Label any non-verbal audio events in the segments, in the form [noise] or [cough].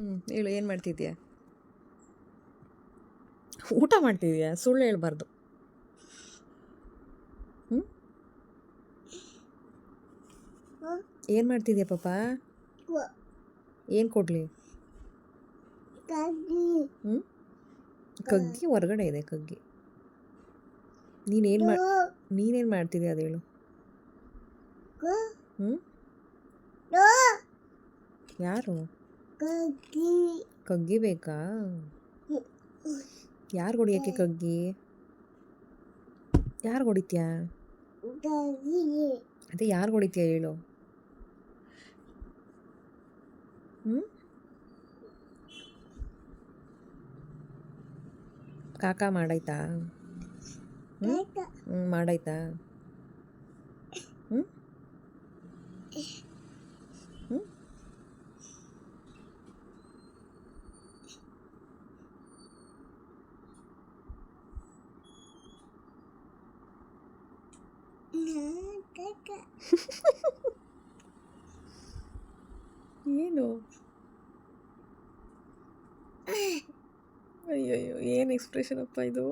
ಹ್ಞೂ ಹೇಳು ಏನು ಮಾಡ್ತಿದ್ಯಾ? ಊಟ ಮಾಡ್ತಿದ್ಯಾ? ಸುಳ್ಳು ಹೇಳ್ಬಾರ್ದು. ಹ್ಞೂ ಏನು ಮಾಡ್ತಿದ್ಯಾ ಪಾಪ? ಏನು ಕೊಡಲಿ? ಹ್ಞೂ ಕಗ್ಗಿ ಹೊರಗಡೆ ಇದೆ ಕಗ್ಗಿ. ನೀನೇನು ಮಾ ನೀನೇನು ಮಾಡ್ತಿದ್ಯಾ ಅದು ಹೇಳು. ಹ್ಞೂ ಯಾರು? ಕಗ್ಗಿ. ಬೇಕಾ? ಯಾರು ಹೊಡಿಯೋಕ್ಕೆ ಕಗ್ಗಿ? ಯಾರು ಹೊಡಿತ್ಯಾ? ಅದೇ ಯಾರು ಹೊಡಿತ್ಯಾ ಹೇಳು. ಹ್ಞೂ ಕಾಕ ಮಾಡಾಯ್ತಾ? ಹ್ಞೂ ಮಾಡಾಯ್ತಾ? ಹ್ಞೂ ಏನು ಅಯ್ಯಯ್ಯೋ ಏನು ಎಕ್ಸ್ಪ್ರೆಷನ್ ಅಪ್ಪ ಇದು?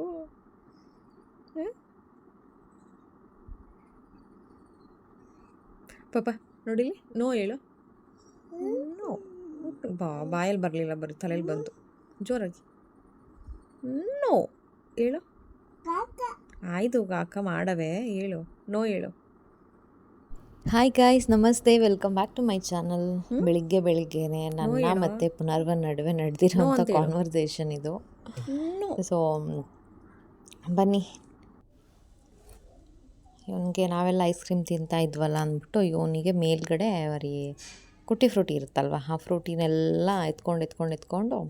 ಪಾಪ ನೋಡಿಲಿ ನೋ ಹೇಳು. ನೋ ಬಾ ಬಾಯಲ್ಲಿ ಬರಲಿಲ್ಲ ಬರೀ ತಲೆಯಲ್ಲಿ ಬಂತು. ಜೋರಾಗಿ. ನೋ ಹೇಳು. ಆಯಿತು ಅಕ್ಕ ಮಾಡವೆ ಹೇಳು. ನೋ ಹೇಳು. ಹಾಯ್ ಗಾಯ್ಸ್ ನಮಸ್ತೆ. Welcome back to my channel ಬೆಳಿಗ್ಗೆ ಬೆಳಿಗ್ಗೆನೆ ನನ್ನ ಮತ್ತೆ ಪುನರ್ವ ನಡುವೆ ನಡೆದಿರೋಂಥ ಕಾನ್ವರ್ಸೇಷನ್ ಇದು. ಸೊ ಬನ್ನಿ. ಇವನಿಗೆ ನಾವೆಲ್ಲ ಐಸ್ ಕ್ರೀಮ್ ತಿಂತಾ ಇದ್ವಲ್ಲ ಅಂದ್ಬಿಟ್ಟು ಇವನಿಗೆ ಮೇಲ್ಗಡೆ ಬರೀ ಕುಟ್ಟಿ ಫ್ರೂಟಿ ಇರುತ್ತಲ್ವ ಆ ಫ್ರೂಟಿನೆಲ್ಲ ಎತ್ಕೊಂಡು ಎತ್ಕೊಂಡು ಎತ್ಕೊಂಡು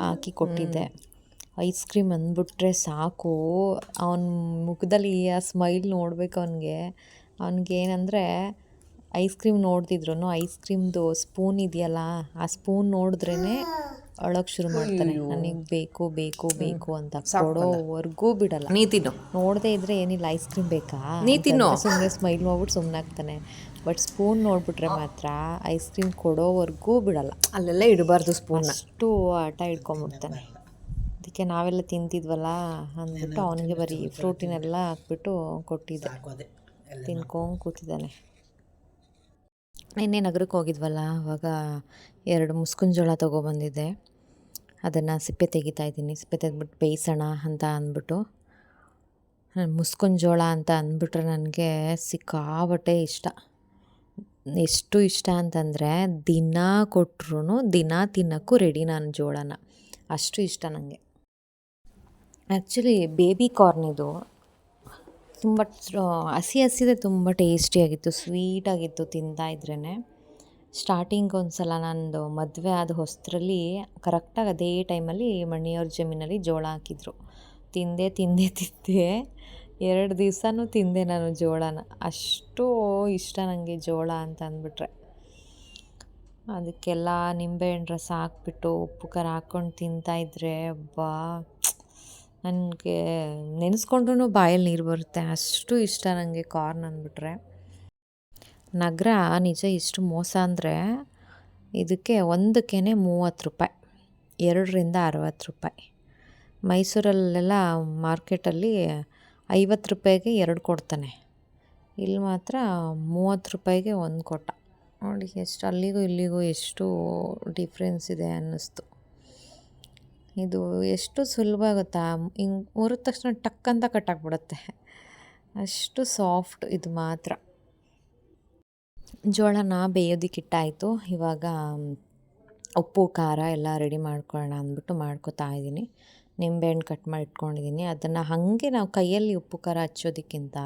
ಹಾಕಿ ಕೊಟ್ಟಿದ್ದೆ. ಐಸ್ ಕ್ರೀಮ್ ಅಂದ್ಬಿಟ್ರೆ ಸಾಕು. ಅವನ ಮುಖದಲ್ಲಿ ಆ ಸ್ಮೈಲ್ ನೋಡ್ಬೇಕು ಅವನಿಗೆ. ಅವನಿಗೆ ಏನಂದರೆ ಐಸ್ ಕ್ರೀಮ್ ನೋಡ್ತಿದ್ರು ಐಸ್ ಕ್ರೀಮ್ದು ಸ್ಪೂನ್ ಇದೆಯಲ್ಲ ಆ ಸ್ಪೂನ್ ನೋಡಿದ್ರೇ ಅಳೋಕ್ ಶುರು ಮಾಡ್ತಾನೆ. ನನಗೆ ಬೇಕು ಬೇಕು ಬೇಕು ಅಂತ ಕೊಡೋವರೆಗೂ ಬಿಡಲ್ಲ. ನೀ ತಿನ್ನು. ನೋಡದೇ ಇದ್ರೆ ಏನಿಲ್ಲ ಐಸ್ ಕ್ರೀಮ್ ಬೇಕಾ? ನೀ ತಿನ್ನು. ಸುಮ್ಮನೆ ಸ್ಮೈಲ್ ಮಾಡ್ಬಿಟ್ಟು ಸುಮ್ಮನೆ ಆಗ್ತಾನೆ. ಬಟ್ ಸ್ಪೂನ್ ನೋಡ್ಬಿಟ್ರೆ ಮಾತ್ರ ಐಸ್ ಕ್ರೀಮ್ ಕೊಡೋವರೆಗೂ ಬಿಡಲ್ಲ. ಅಲ್ಲೆಲ್ಲ ಇಡಬಾರ್ದು ಸ್ಪೂನ್ ಅಷ್ಟು ಆಟ ಇಟ್ಕೊಂಬಿಡ್ತಾನೆ ಅದಕ್ಕೆ ನಾವೆಲ್ಲ ತಿಂತಿದ್ವಲ್ಲ ಅಂದ್ಬಿಟ್ಟು ಅವನಿಗೆ ಬರೀ ಫ್ರೂಟಿನೆಲ್ಲ ಹಾಕ್ಬಿಟ್ಟು ಕೊಟ್ಟಿದ್ದೆ. ತಿನ್ಕೊಂಡು ಕೂತಿದ್ದಾನೆ. ನಿನ್ನೆ ನಗರಕ್ಕೆ ಹೋಗಿದ್ವಲ್ಲ, ಅವಾಗ ಎರಡು ಮುಸ್ಕಿನ ಜೋಳ ತೊಗೊಬಂದಿದ್ದೆ. ಅದನ್ನು ಸಿಪ್ಪೆ ತೆಗಿತಾ ಇದ್ದೀನಿ. ಸಿಪ್ಪೆ ತೆಗೆದ್ಬಿಟ್ಟು ಬೇಯಿಸೋಣ ಅಂತ ಅಂದ್ಬಿಟ್ಟು. ಮುಸ್ಕಿನ ಜೋಳ ಅಂತ ಅಂದ್ಬಿಟ್ರೆ ನನಗೆ ಸಿಕ್ಕಾಬಟ್ಟೆ ಇಷ್ಟ. ಎಷ್ಟು ಇಷ್ಟ ಅಂತಂದರೆ, ದಿನ ಕೊಟ್ರು ದಿನ ತಿನ್ನೋಕ್ಕೂ ರೆಡಿ ನಾನು ಜೋಳನ. ಅಷ್ಟು ಇಷ್ಟ ನನಗೆ ಆ್ಯಕ್ಚುಲಿ ಬೇಬಿ ಕಾರ್ನ್ ಇದು ತುಂಬ ಹಸಿ ಹಸಿದೆ ತುಂಬ ಟೇಸ್ಟಿಯಾಗಿತ್ತು, ಸ್ವೀಟಾಗಿತ್ತು ತಿಂತಾ ಇದ್ರೇ ಸ್ಟಾರ್ಟಿಂಗ್ ಒಂದು ಸಲ ನಂದು ಮದುವೆ ಆದ ಹೊಸ್ತರಲ್ಲಿ ಕರೆಕ್ಟಾಗಿ ಅದೇ ಟೈಮಲ್ಲಿ ಮಣಿಯವ್ರ ಜಮೀನಲ್ಲಿ ಜೋಳ ಹಾಕಿದ್ರು. ತಿಂದೆ ತಿಂದೆ ತಿಂದೆ ಎರಡು ದಿವಸನೂ ತಿಂದೆ ನಾನು ಜೋಳನ. ಅಷ್ಟು ಇಷ್ಟ ನನಗೆ ಜೋಳ ಅಂತ ಅಂದ್ಬಿಟ್ರೆ. ಅದಕ್ಕೆಲ್ಲ ನಿಂಬೆಹಣ್ಣು ರಸ ಹಾಕ್ಬಿಟ್ಟು ಉಪ್ಪು ಖಾರ ಹಾಕ್ಕೊಂಡು ತಿಂತಾಯಿದ್ರೆ ಬಾ ನನಗೆ ನೆನೆಸ್ಕೊಂಡ್ರೂ ಬಾಯಲ್ಲಿ ನೀರು ಬರುತ್ತೆ. ಅಷ್ಟು ಇಷ್ಟ ನನಗೆ ಕಾರ್ನ್ ಅಂದ್ಬಿಟ್ರೆ. ನಗರ ನಿಜ ಇಷ್ಟು ಮೋಸ ಅಂದರೆ ಇದಕ್ಕೆ ಒಂದಕ್ಕೇ ಮೂವತ್ತು ರೂಪಾಯಿ, ಎರಡರಿಂದ ಅರವತ್ತು ರೂಪಾಯಿ. ಮೈಸೂರಲ್ಲೆಲ್ಲ ಮಾರ್ಕೆಟಲ್ಲಿ ಐವತ್ತು ರೂಪಾಯಿಗೆ ಎರಡು ಕೊಡ್ತಾನೆ. ಇಲ್ಲಿ ಮಾತ್ರ ಮೂವತ್ತು ರೂಪಾಯಿಗೆ ಒಂದು ಕೊಟ್ಟ. ನೋಡಿ ಎಷ್ಟು ಅಲ್ಲಿಗೂ ಇಲ್ಲಿಗೂ ಎಷ್ಟು ಡಿಫ್ರೆನ್ಸ್ ಇದೆ ಅನ್ನಿಸ್ತು. ಇದು ಎಷ್ಟು ಸುಲಭ ಗೊತ್ತಾ? ಹಿಂಗೆ ಮುರಿದ ತಕ್ಷಣ ಟಕ್ ಅಂತ ಕಟ್ಟಾಕ್ಬಿಡುತ್ತೆ ಅಷ್ಟು ಸಾಫ್ಟ್ ಇದು ಮಾತ್ರ. ಜೋಳನ ಬೇಯೋದಿಕ್ಕಿಟ್ಟಾಯಿತು ಇವಾಗ ಉಪ್ಪು, ಖಾರ ಎಲ್ಲ ರೆಡಿ ಮಾಡ್ಕೊಳ್ಳೋಣ ಅಂದ್ಬಿಟ್ಟು ಮಾಡ್ಕೊತಾ ಇದ್ದೀನಿ. ನಿಂಬೆಹಣ್ಣು ಕಟ್ ಮಾಡಿ ಇಟ್ಕೊಂಡಿದ್ದೀನಿ ಅದನ್ನು ಹಾಗೆ ನಾವು ಕೈಯಲ್ಲಿ ಉಪ್ಪು, ಖಾರ ಹಚ್ಚೋದಕ್ಕಿಂತ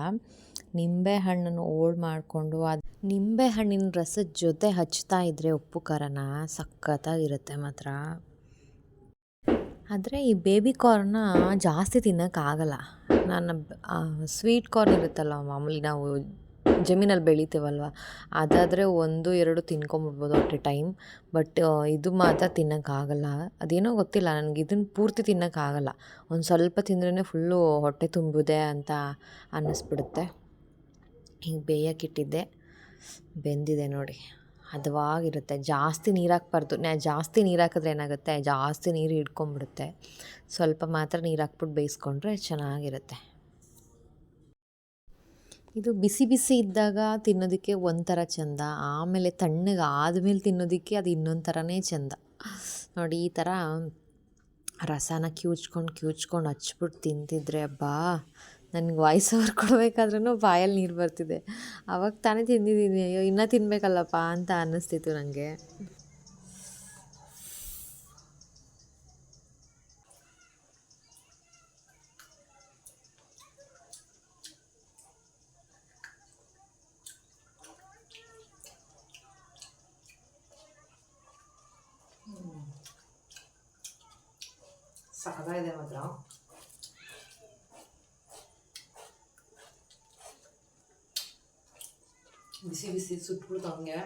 ನಿಂಬೆ ಹಣ್ಣನ್ನು ಓಲ್ಡ್ ಮಾಡಿಕೊಂಡು ಅದು ನಿಂಬೆ ಹಣ್ಣಿನ ರಸದ ಜೊತೆ ಹಚ್ತಾ ಇದ್ದರೆ ಉಪ್ಪು, ಖಾರನ ಸಖತ್ತಾಗಿರುತ್ತೆ ಮಾತ್ರ. ಆದರೆ ಈ ಬೇಬಿ ಕಾರ್ನ ಜಾಸ್ತಿ ತಿನ್ನೋಕ್ಕಾಗಲ್ಲ ನಾನು ಸ್ವೀಟ್ ಕಾರ್ನ್ ಇರುತ್ತಲ್ಲ ಮಾಮೂಲಿ ನಾವು ಜಮೀನಲ್ಲಿ ಬೆಳಿತೀವಲ್ವ, ಅದಾದರೆ ಒಂದು, ಎರಡು ತಿನ್ಕೊಂಬಿಡ್ಬೋದು ಅಟ್ ಎ ಟೈಮ್. ಬಟ್ ಇದು ಮಾತ್ರ ತಿನ್ನೋಕ್ಕಾಗಲ್ಲ ಅದೇನೋ ಗೊತ್ತಿಲ್ಲ, ನನಗೆ ಇದನ್ನು ಪೂರ್ತಿ ತಿನ್ನೋಕ್ಕಾಗಲ್ಲ ಒಂದು ಸ್ವಲ್ಪ ತಿಂದ್ರೇ ಫುಲ್ಲು ಹೊಟ್ಟೆ ತುಂಬಿದೆ ಅಂತ ಅನ್ನಿಸ್ಬಿಡುತ್ತೆ. ಹಿಂಗೆ ಬೇಯಕ್ಕಿಟ್ಟಿದ್ದೆ ಬೆಂದಿದೆ ನೋಡಿ. ಹದವಾಗಿರುತ್ತೆ. ಜಾಸ್ತಿ ನೀರು ಹಾಕ್ಬಾರ್ದು ನಾ ಜಾಸ್ತಿ ನೀರು ಹಾಕಿದ್ರೆ ಏನಾಗುತ್ತೆ? ಜಾಸ್ತಿ ನೀರು ಹಿಡ್ಕೊಂಬಿಡುತ್ತೆ. ಸ್ವಲ್ಪ ಮಾತ್ರ ನೀರು ಹಾಕ್ಬಿಟ್ಟು ಬೇಯಿಸ್ಕೊಂಡ್ರೆ ಚೆನ್ನಾಗಿರುತ್ತೆ. ಇದು ಬಿಸಿ ಬಿಸಿ ಇದ್ದಾಗ ತಿನ್ನೋದಕ್ಕೆ ಒಂಥರ ಚೆಂದ. ಆಮೇಲೆ ತಣ್ಣಗೆ ಆದಮೇಲೆ ತಿನ್ನೋದಕ್ಕೆ ಅದು ಇನ್ನೊಂದು ಥರನೇ ಚೆಂದ. ನೋಡಿ, ಈ ಥರ ರಸನ ಕ್ಯೂಚ್ಕೊಂಡು ಕ್ಯೂಚ್ಕೊಂಡು ಹಚ್ಬಿಟ್ಟು ತಿಂತಿದ್ರೆ ಅಬ್ಬಾ! ನನಗೆ ವಾಯ್ಸ್ ಓವರ್ ಕೊಡಬೇಕಾದ್ರೂ ಬಾಯಲ್ಲಿ ನೀರು ಬರ್ತಿದೆ. ಅವಾಗ ತಾನೇ ತಿಂದಿದ್ದೀನಿ. ಅಯ್ಯೋ, ಇನ್ನೂ ತಿನ್ನಬೇಕಲ್ಲಪ್ಪ ಅಂತ ಅನ್ನಿಸ್ತಿತ್ತು ನನಗೆ ಸಖತ್ತಾಗಿದೆ ಮಾತ್ರ. ಬಿಸಿ ಬಿಸಿ ಸುಟ್ಬಿಡ್ತು ಹಂಗೆ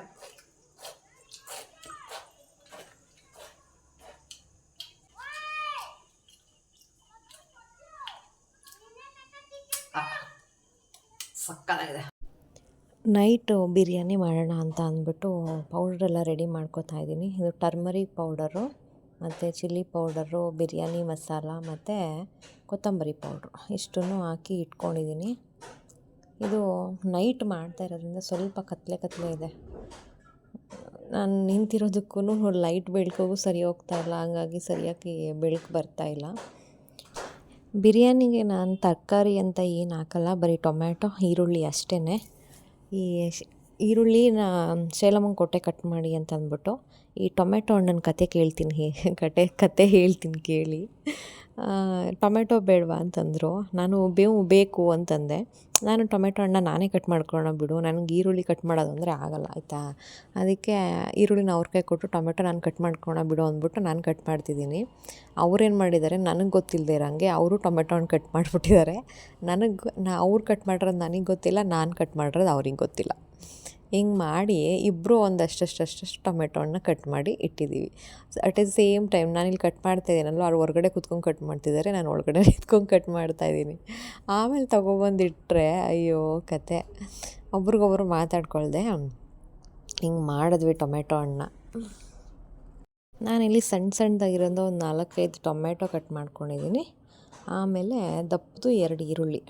ಸಕ್ಕತ್ತಾಗಿದೆ ನೈಟು ಬಿರಿಯಾನಿ ಮಾಡೋಣ ಅಂತ ಅಂದ್ಬಿಟ್ಟು ಪೌಡ್ರೆಲ್ಲ ರೆಡಿ ಮಾಡ್ಕೋತಾ ಇದ್ದೀನಿ. ಇದು ಟರ್ಮರಿಕ್ ಪೌಡರು ಮತ್ತು ಚಿಲ್ಲಿ ಪೌಡರು ಬಿರಿಯಾನಿ ಮಸಾಲ, ಮತ್ತು ಕೊತ್ತಂಬರಿ ಪೌಡ್ರು ಇಷ್ಟನ್ನು ಹಾಕಿ ಇಟ್ಕೊಂಡಿದ್ದೀನಿ. ಇದು ನೈಟ್ ಮಾಡ್ತಾ ಇರೋದ್ರಿಂದ ಸ್ವಲ್ಪ ಕತ್ತಲೆ ಕತ್ತಲೆ ಇದೆ. ನಾನು ನಿಂತಿರೋದಕ್ಕೂ ಲೈಟ್ ಬೆಳಕಿಗೂ ಸರಿ ಹೋಗ್ತಾ ಇಲ್ಲ. ಹಂಗಾಗಿ ಸರಿಯಾಗಿ ಬೆಳಕು ಬರ್ತಾ ಇಲ್ಲ. ಬಿರಿಯಾನಿಗೆ ನಾನು ತರಕಾರಿ ಅಂತ ಏನು ಹಾಕಲ್ಲ, ಬರೀ ಟೊಮ್ಯಾಟೊ, ಈರುಳ್ಳಿ ಅಷ್ಟೇ ಈ ಶ್- ಈರುಳ್ಳಿನ ಸೇಲಮ್ಮಂಗೆ ಕೊಟ್ಟೆ ಕಟ್ ಮಾಡಿ ಅಂತ ಅಂದ್ಬಿಟ್ಟು, ಈ ಟೊಮೆಟೊ ಹಣ್ಣನ ಕತೆ ಕೇಳ್ತೀನಿ ಕತೆ ಕತೆ ಹೇಳ್ತೀನಿ ಕೇಳಿ. ಟೊಮೆಟೊ ಬೇಡವಾ ಅಂತಂದರು. ನಾನು ಬೇವು ಬೇಕು ಅಂತಂದೆ. ನಾನು ಟೊಮೆಟೊ ಹಣ್ಣ ನಾನೇ ಕಟ್ ಮಾಡ್ಕೊಳ್ಳೋಣ ಬಿಡು. ನನಗೆ ಈರುಳ್ಳಿ ಕಟ್ ಮಾಡೋದು ಅಂದರೆ ಆಗಲ್ಲ, ಆಯಿತಾ? ಅದಕ್ಕೆ ಈರುಳ್ಳಿನ ಅವ್ರ ಕೈ ಕೊಟ್ಟು ಟೊಮೆಟೊ ನಾನು ಕಟ್ ಮಾಡ್ಕೊಳ್ಳೋಣ ಬಿಡು ಅಂದ್ಬಿಟ್ಟು ನಾನು ಕಟ್ ಮಾಡ್ತಿದ್ದೀನಿ. ಅವ್ರೇನು ಮಾಡಿದ್ದಾರೆ ನನಗೆ ಗೊತ್ತಿಲ್ಲದೆ ಇರೋಂಗೆ ಅವರು ಟೊಮೆಟೊ ಹಣ್ಣು ಕಟ್ ಮಾಡಿಬಿಟ್ಟಿದ್ದಾರೆ ನನಗೆ ನಾ ಅವ್ರು ಕಟ್ ಮಾಡಿರೋದು ನನಗೆ ಗೊತ್ತಿಲ್ಲ, ನಾನು ಕಟ್ ಮಾಡಿರೋದು ಅವ್ರಿಗೆ ಗೊತ್ತಿಲ್ಲ. ಹಿಂಗೆ ಮಾಡಿ ಇಬ್ಬರು ಒಂದಷ್ಟಷ್ಟು ಟೊಮೆಟೊ ಹಣ್ಣನ್ನ ಕಟ್ ಮಾಡಿ ಇಟ್ಟಿದ್ದೀವಿ. ಅಟ್ ಎ ಸೇಮ್ ಟೈಮ್ ನಾನು ಇಲ್ಲಿ ಕಟ್ ಮಾಡ್ತಾ ಇದ್ದೀನಲ್ಲ ಅವ್ರು ಹೊರಗಡೆ ಕುತ್ಕೊಂಡು ಕಟ್ ಮಾಡ್ತಿದ್ದಾರೆ, ನಾನು ಒಳಗಡೆ [laughs] ನಿಂತ್ಕೊಂಡು ಕಟ್ ಮಾಡ್ತಾ ಇದ್ದೀನಿ. ಆಮೇಲೆ ತೊಗೊಬಂದಿಟ್ರೆ, ಅಯ್ಯೋ ಕತೆ. ಒಬ್ರಿಗೊಬ್ರು ಮಾತಾಡ್ಕೊಳ್ದೆ, ಹಿಂಗೆ ಮಾಡಿದ್ವಿ ಟೊಮೆಟೊ ಹಣ್ಣ ನಾನಿಲ್ಲಿ ಸಣ್ಣ ಸಣ್ಣದಾಗಿರೋದು ಒಂದು ನಾಲ್ಕೈದು ಟೊಮೆಟೊ ಕಟ್ ಮಾಡ್ಕೊಂಡಿದ್ದೀನಿ. ಆಮೇಲೆ ದಪ್ಪದು ಎರಡು ಈರುಳ್ಳಿ.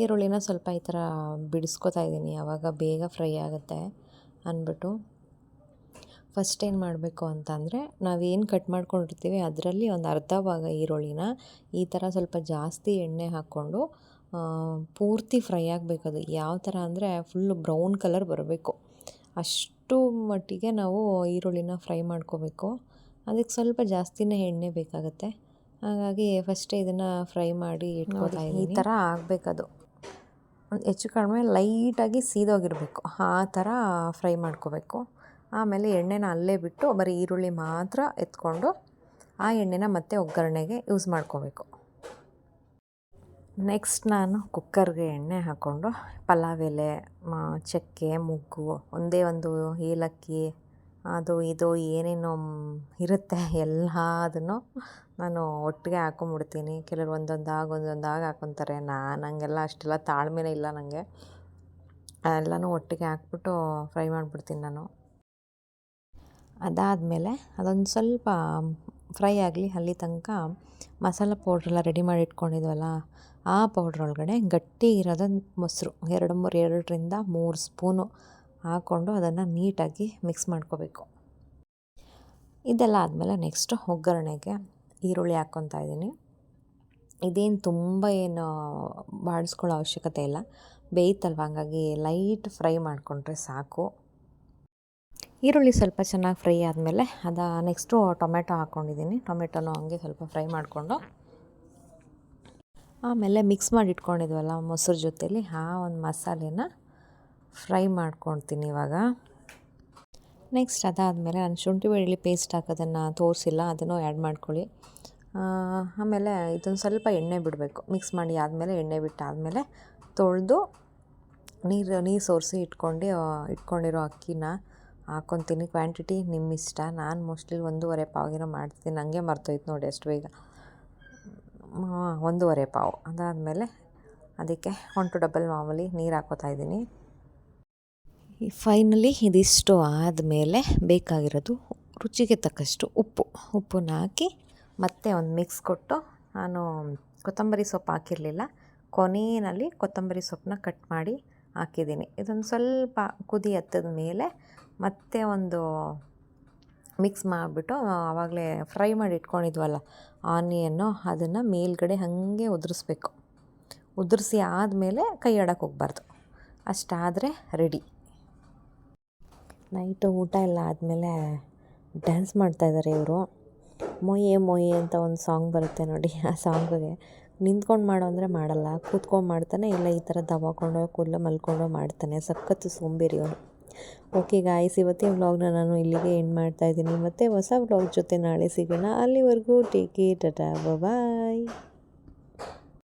ಈರುಳ್ಳಿನ ಸ್ವಲ್ಪ ಈ ಥರ ಬಿಡಿಸ್ಕೊತಾ ಇದ್ದೀನಿ ಆವಾಗ ಬೇಗ ಫ್ರೈ ಆಗುತ್ತೆ ಅಂದ್ಬಿಟ್ಟು. ಫಸ್ಟ್ ಏನು ಮಾಡಬೇಕು ಅಂತಂದರೆ ನಾವೇನು ಕಟ್ ಮಾಡ್ಕೊಂಡಿರ್ತೀವಿ ಅದರಲ್ಲಿ ಒಂದು ಅರ್ಧ ಭಾಗ ಈರುಳ್ಳಿನ ಈ ಥರ ಸ್ವಲ್ಪ ಜಾಸ್ತಿ ಎಣ್ಣೆ ಹಾಕ್ಕೊಂಡು ಪೂರ್ತಿ ಫ್ರೈ ಆಗಬೇಕದು ಯಾವ ಥರ ಅಂದರೆ ಫುಲ್ಲು ಬ್ರೌನ್ ಕಲರ್ ಬರಬೇಕು. ಅಷ್ಟು ಮಟ್ಟಿಗೆ ನಾವು ಈರುಳ್ಳಿನ ಫ್ರೈ ಮಾಡ್ಕೋಬೇಕು. ಅದಕ್ಕೆ ಸ್ವಲ್ಪ ಜಾಸ್ತಿನೇ ಎಣ್ಣೆ ಬೇಕಾಗುತ್ತೆ. ಹಾಗಾಗಿ ಫಸ್ಟೇ ಇದನ್ನು ಫ್ರೈ ಮಾಡಿ ಇಟ್ಕೊತಾ ಈ ಥರ ಆಗಬೇಕದು. ಒಂದು ಹೆಚ್ಚು ಕಡಿಮೆ ಲೈಟಾಗಿ ಸೀದೋಗಿರಬೇಕು. ಆ ಥರ ಫ್ರೈ ಮಾಡ್ಕೋಬೇಕು. ಆಮೇಲೆ ಎಣ್ಣೆನ ಅಲ್ಲೇ ಬಿಟ್ಟು ಬರೀ ಈರುಳ್ಳಿ ಮಾತ್ರ ಎತ್ಕೊಂಡು ಆ ಎಣ್ಣೆನ ಮತ್ತೆ ಒಗ್ಗರಣೆಗೆ ಯೂಸ್ ಮಾಡ್ಕೋಬೇಕು. ನೆಕ್ಸ್ಟ್ ನಾನು ಕುಕ್ಕರ್ಗೆ ಎಣ್ಣೆ ಹಾಕ್ಕೊಂಡು ಪಲಾವ್ ಎಲೆ ಚಕ್ಕೆ, ಮುಗ್ಗು, ಒಂದೇ ಒಂದು ಏಲಕ್ಕಿ ಅದು ಇದು ಏನೇನೋ ಇರುತ್ತೆ ಎಲ್ಲ ಅದನ್ನು ನಾನು ಒಟ್ಟಿಗೆ ಹಾಕೊಂಬಿಡ್ತೀನಿ. ಕೆಲವ್ರು ಒಂದೊಂದಾಗಿ ಒಂದೊಂದಾಗಿ ಹಾಕೊತಾರೆ. ನಾನು ಹಂಗೆಲ್ಲ ಅಷ್ಟೆಲ್ಲ ತಾಳ್ಮೆನೇ ಇಲ್ಲ ನನಗೆ. ಎಲ್ಲನೂ ಒಟ್ಟಿಗೆ ಹಾಕ್ಬಿಟ್ಟು ಫ್ರೈ ಮಾಡಿಬಿಡ್ತೀನಿ ನಾನು. ಅದಾದಮೇಲೆ ಅದೊಂದು ಸ್ವಲ್ಪ ಫ್ರೈ ಆಗಲಿ ಅಲ್ಲಿ ತನಕ ಮಸಾಲ ಪೌಡ್ರೆಲ್ಲ ರೆಡಿ ಮಾಡಿ ಇಟ್ಕೊಂಡಿದ್ವಲ್ಲ, ಆ ಪೌಡ್ರ್ ಒಳಗಡೆ ಗಟ್ಟಿ ಇರೋದೊಂದು ಮೊಸರು. ಎರಡು ಮೂರು ಎರಡರಿಂದ ಮೂರು ಸ್ಪೂನು ಹಾಕ್ಕೊಂಡು ಅದನ್ನು ನೀಟಾಗಿ ಮಿಕ್ಸ್ ಮಾಡ್ಕೋಬೇಕು. ಇದೆಲ್ಲ ಆದಮೇಲೆ ನೆಕ್ಸ್ಟು ಒಗ್ಗರಣೆಗೆ ಈರುಳ್ಳಿ ಹಾಕ್ಕೊತಾ ಇದ್ದೀನಿ. ಇದೇನು ತುಂಬ ಏನು ಬಾಡಿಸ್ಕೊಳ್ಳೋ ಅವಶ್ಯಕತೆ ಇಲ್ಲ. ಬೇಯ್ತಲ್ವ? ಹಂಗಾಗಿ ಲೈಟ್ ಫ್ರೈ ಮಾಡಿಕೊಂಡ್ರೆ ಸಾಕು. ಈರುಳ್ಳಿ ಸ್ವಲ್ಪ ಚೆನ್ನಾಗಿ ಫ್ರೈ ಆದಮೇಲೆ ಅದ ನೆಕ್ಸ್ಟು ಟೊಮೆಟೊ ಹಾಕ್ಕೊಂಡಿದ್ದೀನಿ. ಟೊಮೆಟೊನೂ ಹಂಗೆ ಸ್ವಲ್ಪ ಫ್ರೈ ಮಾಡಿಕೊಂಡು ಆಮೇಲೆ ಮಿಕ್ಸ್ ಮಾಡಿ ಇಟ್ಕೊಂಡಿದ್ವಲ್ಲ ಮೊಸರು ಜೊತೆಯಲ್ಲಿ ಆ ಒಂದು ಮಸಾಲೆನ ಫ್ರೈ ಮಾಡ್ಕೊಳ್ತೀನಿ ಇವಾಗ. ನೆಕ್ಸ್ಟ್ ಅದಾದಮೇಲೆ ನಾನು ಶುಂಠಿ ಬೆಳ್ಳುಳ್ಳಿ ಪೇಸ್ಟ್ ಹಾಕೋದನ್ನು ತೋರಿಸಿಲ್ಲ, ಅದನ್ನು ಆ್ಯಡ್ ಮಾಡ್ಕೊಳ್ಳಿ. ಆಮೇಲೆ ಇದೊಂದು ಸ್ವಲ್ಪ ಎಣ್ಣೆ ಬಿಡಬೇಕು. ಮಿಕ್ಸ್ ಮಾಡಿ ಆದಮೇಲೆ ಎಣ್ಣೆ ಬಿಟ್ಟಾದಮೇಲೆ ತೊಳೆದು ನೀರು ನೀರು ಸೋರಿಸಿ ಇಟ್ಕೊಂಡು, ಇಟ್ಕೊಂಡಿರೋ ಅಕ್ಕಿನ ಹಾಕ್ಕೊತೀನಿ ಕ್ವಾಂಟಿಟಿ ನಿಮ್ಮ ಇಷ್ಟ ನಾನು ಮೋಸ್ಟ್ಲಿ ಒಂದೂವರೆ ಪಾವಿರೋ ಮಾಡ್ತೀನಿ. ನನಗೆ ಮರ್ತೋಯ್ತು ನೋಡಿ ಅಷ್ಟು ಬೇಗ. ಒಂದೂವರೆ ಪಾವು. ಅದಾದಮೇಲೆ ಅದಕ್ಕೆ ಒನ್ ಟು ಡಬಲ್ ಮಾಮೂಲಿ ನೀರು ಹಾಕೋತಾ ಇದ್ದೀನಿ. ಫೈನಲಿ ಇದಿಷ್ಟು ಆದಮೇಲೆ ಬೇಕಾಗಿರೋದು ರುಚಿಗೆ ತಕ್ಕಷ್ಟು ಉಪ್ಪು. ಉಪ್ಪನ್ನ ಹಾಕಿ ಮತ್ತೆ ಒಂದು ಮಿಕ್ಸ್ ಕೊಟ್ಟು ನಾನು ಕೊತ್ತಂಬರಿ ಸೊಪ್ಪು ಹಾಕಿರಲಿಲ್ಲ. ಕೊನೆಯಲ್ಲಿ ಕೊತ್ತಂಬರಿ ಸೊಪ್ಪನ್ನ ಕಟ್ ಮಾಡಿ ಹಾಕಿದ್ದೀನಿ. ಇದೊಂದು ಸ್ವಲ್ಪ ಕುದಿ ಹತ್ತದ ಮೇಲೆ ಮತ್ತೆ ಒಂದು ಮಿಕ್ಸ್ ಮಾಡಿಬಿಟ್ಟು ಆವಾಗಲೇ ಫ್ರೈ ಮಾಡಿ ಇಟ್ಕೊಂಡಿದ್ವಲ್ಲ ಆನಿಯನ್ನು ಅದನ್ನು ಮೇಲ್ಗಡೆ ಹಾಗೆ ಉದುರಿಸ್ಬೇಕು. ಉದುರಿಸಿ ಆದಮೇಲೆ ಕೈ ಆಡೋಕ್ಕೆ ಹೋಗ್ಬಾರ್ದು. ಅಷ್ಟಾದರೆ ರೆಡಿ ನೈಟು ಊಟ ಎಲ್ಲ ಆದಮೇಲೆ ಡ್ಯಾನ್ಸ್ ಮಾಡ್ತಾಯಿದ್ದಾರೆ ಇವರು. ಮೊಯೆ ಮೊಯೆ ಅಂತ ಒಂದು ಸಾಂಗ್ ಬರುತ್ತೆ ನೋಡಿ. ಆ ಸಾಂಗಿಗೆ ನಿಂತ್ಕೊಂಡು ಮಾಡು ಅಂದರೆ ಮಾಡಲ್ಲ, ಕೂತ್ಕೊಂಡು ಮಾಡ್ತಾನೆ, ಇಲ್ಲ ಈ ಥರ ದವಾಕೊಂಡೋ ಕೂದಲು ಮಲ್ಕೊಂಡು ಮಾಡ್ತಾನೆ. ಸಖತ್ತು ಸೋಂಬೇರಿ ಅವನು ಓಕೆ ಗಾಯ್ಸ್ ಇವತ್ತಿನ ವ್ಲಾಗ್ನ ನಾನು ಇಲ್ಲಿಗೆ ಎಂಡ್ ಮಾಡ್ತಾಯಿದ್ದೀನಿ ಮತ್ತು ಹೊಸ ವ್ಲಾಗ್ ಜೊತೆ ನಾಳೆ ಸಿಗೋಣ. ಅಲ್ಲಿವರೆಗೂ ಟೇಕ್ ಕೇರ್ ಟಾಟಾ ಬಾಯ್